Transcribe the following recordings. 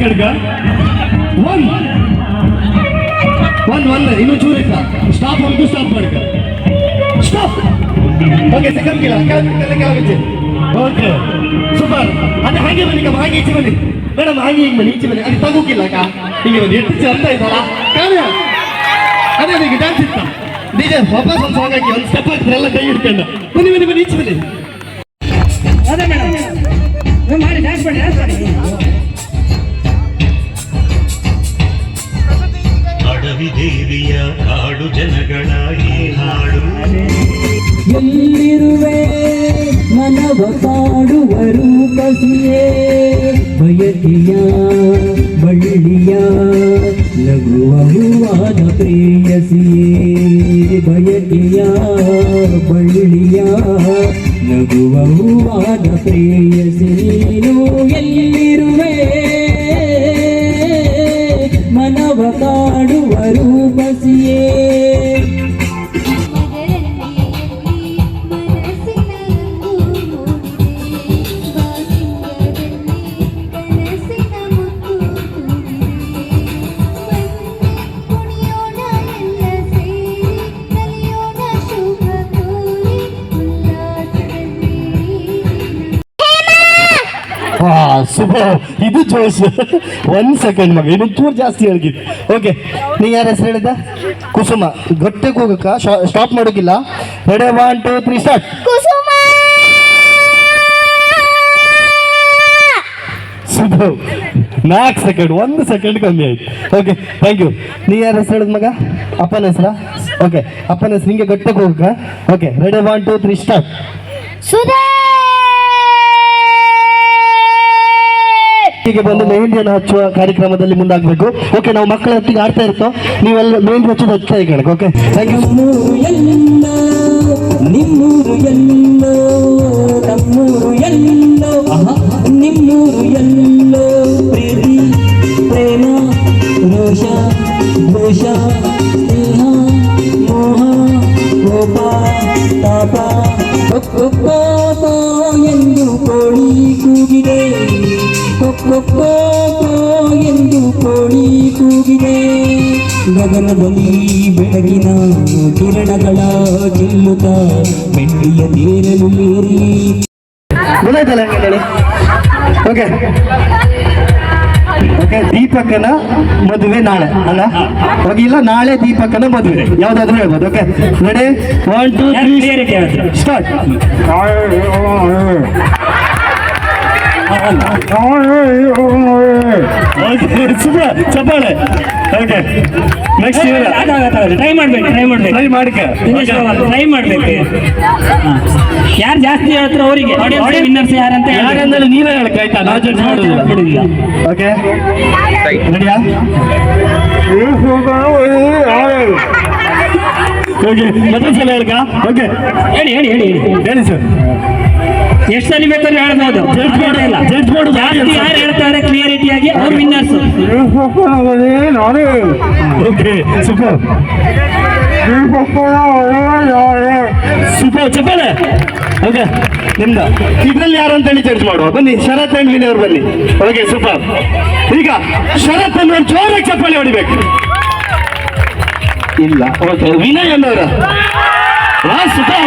ಸೆಕೆಂಡ್ಗ one one one ಇನ್ನು ಚೂರು stop ಒಂದು ಸ್ಟಾಪ್ ಮಾಡ್ಕ. ಸ್ಟಾಪ್ ಓಕೆ ಸೆಕೆಂಡ್ ಕಿಲ್ಲ ಕೆಳಗೆ ಓಕೆ ಸೂಪರ್ ಅದೇ ಹಾಗೆ ಬನ್ನಿ ಕಮ್ಮ ಹಾಗೆ ಈಚೆ ಬನ್ನಿ. ಮೇಡಮ್ ಹಾಗೆ ಹಿಂಗೆ ಬನ್ನಿ, ಈಚೆ ಬನ್ನಿ. ಅದು ತಗೋಕಿಲ್ಲ ಅಕ್ಕ. ಹಿಂಗೆ ಒಂದು ಎಷ್ಟು ಚಂದ ಆಯ್ತಲ್ಲ ಕಾವ್ಯ. ಅದೇ ಅದಕ್ಕೆ ಡ್ಯಾನ್ಸ್ ಇತ್ತ? ಡಿಜೆ ವಾಪಸ್ ಒಂದು ಸಾಂಗ್ ಹಾಕಿ, ಒಂದು ಸ್ಟೆಪ್ ಹಾಕ್ತಾರೆ ಎಲ್ಲ ಕೈ ಹಿಡ್ಕೊಂಡು. ಬನ್ನಿ ಬನ್ನಿ ಬನ್ನಿ, ಈಚೆ ಬನ್ನಿ. ಅದೇ ಮೇಡಮ್ ಮಾಡಿ ಡ್ಯಾನ್ಸ್ ಮಾಡಿ ಡ್ಯಾನ್ಸ್ ಮಾಡಿ. ದೇವಿಯ ಕಾಡು ಜನಗಳ ಈ ಹಾಡು. ಎಲ್ಲಿರುವೆ ಮನವ ಕಾಡುವ ರೂಪಸಿಯೇ? ಬಯಕೆಯ, ಬಳ್ಳಿಯ ಲಘುವಾದ ಪ್ರೇಯಸಿಯೇ? ಬಯಕೆಯ, ಬಳ್ಳಿಯ ಲಘುವಾದ ಪ್ರೇಯಸಿ? ನೀನು ಎಲ್ಲಿರುವೆ ಮನವ ಕಾಡುವ ರೂಪಸಿಯೇ ಸೂಪರ್ ಇದು ಜೋಶ್ ಒಂದ್ ಸೆಕೆಂಡ್ ಮಗ ಇನ್ನು ಚೂರು ಜಾಸ್ತಿ ಹೇಳಿದ್ದು ಓಕೆ ನೀ ಯಾರ ಹೆಸರು ಹೇಳಿದ ಕುಸುಮ. ಗಟ್ಟೆಗೆ ಹೋಗಕ್ಕ stop ಮಾಡೋಕ್ಕಿಲ್ಲ ready one two three start super ನಾಲ್ಕು ಸೆಕೆಂಡ್ ಒಂದು ಸೆಕೆಂಡ್ ಕಮ್ಮಿ ಆಯ್ತು. ಓಕೆ ಥ್ಯಾಂಕ್ ಯು ನೀ ಯಾರ ಹೆಸರು ಹೇಳಿದ ಮಗ? ಅಪ್ಪನ ಹೆಸರಾ? ಓಕೆ ಅಪ್ಪನ ಹೆಸರು ಹಿಂಗೆ ಗಟ್ಟೆಗೆ ಹೋಗಕ್ಕ. Okay ready one two three start ಹೀಗೆ ಬಂದು ಮೆಹಂದಿಯನ್ನು ಹಚ್ಚುವ ಕಾರ್ಯಕ್ರಮದಲ್ಲಿ ಮುಂದಾಗಬೇಕು. ಓಕೆ ನಾವು ಮಕ್ಕಳ ಹತ್ತಿಗೆ ಆಡ್ತಾ ಇರ್ತೋ ನೀವೆಲ್ಲ ಮೆಹಂದಿ ಹಚ್ಚೋದು ಹಚ್ತಾ ಇದ್ದೀವಿ ಓಕೆ ಥ್ಯಾಂಕ್ ಯು ನಮ್ಮೂರು ಎಲ್ಲೋ ನಿಮ್ಮೂರು ಎಲ್ಲೋ ನಮ್ಮೂರು ಎಲ್ಲೋ. ನಿಮ್ಮೂರು ಎಲ್ಲೋ ಪ್ರೀತಿ ಪ್ರೇಮ ರೋಷ ದೋಷ ಸ್ನೇಹ ಮೋಹ ಕೋಪ ತಾಪ. ಎಂದು ಕೋಳಿ ಕೂಗಿದೆ. ಎಂದು ಕೋಳಿ ಕೂಗಿದೆ. ಗಗನದಲ್ಲಿ ಬೆಳಗಿನ ಕಿರಣಗಳ ಚೆಲ್ಲುತ್ತ ಬೆಳ್ಳಿಯ ತೇರಲು ಏರಿ ಗೊತ್ತಾಯ್ತಲ್ಲ ಹೆಂಗೆ ಹೇಳಿ? ಓಕೆ ಓಕೆ ದೀಪಕನ ಮದುವೆ ನಾಳೆ ಅಲ್ಲ? ಹೋಗಿಲ್ಲ ಇಲ್ಲ ನಾಳೆ ದೀಪಕನ ಮದುವೆ. ಯಾವ್ದಾದ್ರು ಹೇಳ್ಬೋದು okay ready one two three start super ಚಪ್ಪಾಳೆ ಓಕೆ ನೆಕ್ಸ್ಟ್ ಟ್ರೈ ಮಾಡ್ಬೇಕು ಟ್ರೈ ಮಾಡ್ಬೇಕು. ಟ್ರೈ ಮಾಡಿಕ. ಟ್ರೈ ಮಾಡ್ಬೇಕು. ಯಾರು ಜಾಸ್ತಿ ಹೇಳ್ತಾರೋ ಅವರಿಗೆ ವಿನ್ನರ್ಸ್ ಯಾರಂತ ಹೇಳ್ಬೇಕು. ಯಾರಂದ್ರೆ ನೀವೇ ಹೇಳಕ್ ಆಯ್ತಾ? ನಾವು ಜಡ್ಜ್ ಮಾಡೋದಿಲ್ಲ ಬಿಡುದಿಲ್ಲ. ಓಕೆ ರೆಡಿಯಾ ಓಕೆ ಮತ್ತೆ ಸಲ ಹೇಳ್ಕ? ಓಕೆ ಹೇಳಿ ಹೇಳಿ ಹೇಳಿ ಹೇಳಿ. ಹೇಳಿ ಸರ್ ಎಷ್ಟು ಸಲ ಬೇಕಾದ್ರೆ ಹೇಳ್ಬೋದು. ಜಡ್ಜ್ ಮಾಡೋ ಇಲ್ಲ. ಜಡ್ಜ್ ಮಾಡು ಜಾಸ್ತಿ ಯಾರು ಹೇಳ್ತಾರೆ? ಕ್ಲಿಯರಿಟಿ ಆಗಿ ಅವ್ರು ವಿನ್ನರ್ಸ್ ಓಕೆ ಸೂಪರ್ ಸೂಪರ್ ಚಪ್ಪಾಳೆ ಓಕೆ ನಿಮ್ದು. ಇದ್ರಲ್ಲಿ ಯಾರು ಅಂತೇಳಿ ಚರ್ಚ್ ಮಾಡುವ? ಬನ್ನಿ ಶರತ್ ಅಂಡ್ ವಿನಯ್ ಅವ್ರು ಬನ್ನಿ. ಓಕೆ ಸೂಪರ್ ಈಗ ಶರತ್ ಅನ್ನೋರು ಜೋರಾಗಿ ಚಪ್ಪಾಳೆ ಹೊಡಿಬೇಕು. ಇಲ್ಲ ಓಕೆ ವಿನಯ್ ಅನ್ನೋರ. ಸೂಪರ್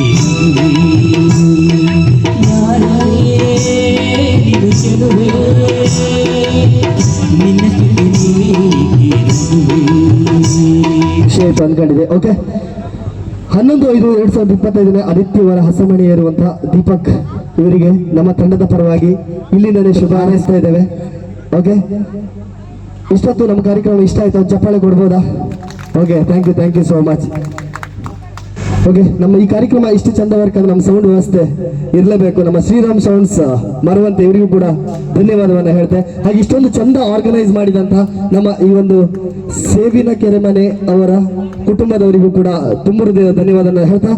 ಶೇಪ್ ಅಂದ್ಕೊಂಡಿದೆ ಓಕೆ ಹನ್ನೊಂದು ಐದು ಎರಡು ಸಾವಿರದ ಇಪ್ಪತ್ತೈದನೇ ಆದಿತ್ಯವಾರ ಹಸಮಣಿ ಇರುವಂತಹ ದೀಪಕ್ ಇವರಿಗೆ ನಮ್ಮ ತಂಡದ ಪರವಾಗಿ ಇಲ್ಲಿಂದಲೇ ಶುಭ ಹಾರೈಸ್ತಾ ಇದ್ದೇವೆ ಓಕೆ ಇಷ್ಟೊತ್ತು ನಮ್ಮ ಕಾರ್ಯಕ್ರಮ ಇಷ್ಟ ಆಯಿತು? ಚಪ್ಪಾಳೆ ಕೊಡ್ಬೋದಾ? Okay thank you thank you so much okay ನಮ್ಮ ಈ ಕಾರ್ಯಕ್ರಮ ಇಷ್ಟು ಚಂದ ಬರ್ಕಂದ್ರೆ ನಮ್ಮ ಸೌಂಡ್ ವ್ಯವಸ್ಥೆ ಇರಲೇಬೇಕು. ನಮ್ಮ ಶ್ರೀರಾಮ್ ಸೌಂಡ್ಸ್ ಮರವಂತ ಇವರಿಗೂ ಕೂಡ ಧನ್ಯವಾದವನ್ನ ಹೇಳ್ತೆ. ಹಾಗೆ ಇಷ್ಟೊಂದು ಚಂದ ಆರ್ಗನೈಸ್ ಮಾಡಿದಂತ ನಮ್ಮ ಈ ಒಂದು ಸೇವಿನ ಕೆರೆಮನೆ ಅವರ ಕುಟುಂಬದವರಿಗೂ ಕೂಡ ತುಂಬ ಹೃದಯದ ಧನ್ಯವಾದ ಹೇಳ್ತಾ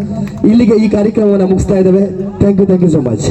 ಇಲ್ಲಿಗೆ ಈ ಕಾರ್ಯಕ್ರಮವನ್ನು ಮುಗಿಸ್ತಾ ಇದ್ದೇವೆ. Thank you thank you so much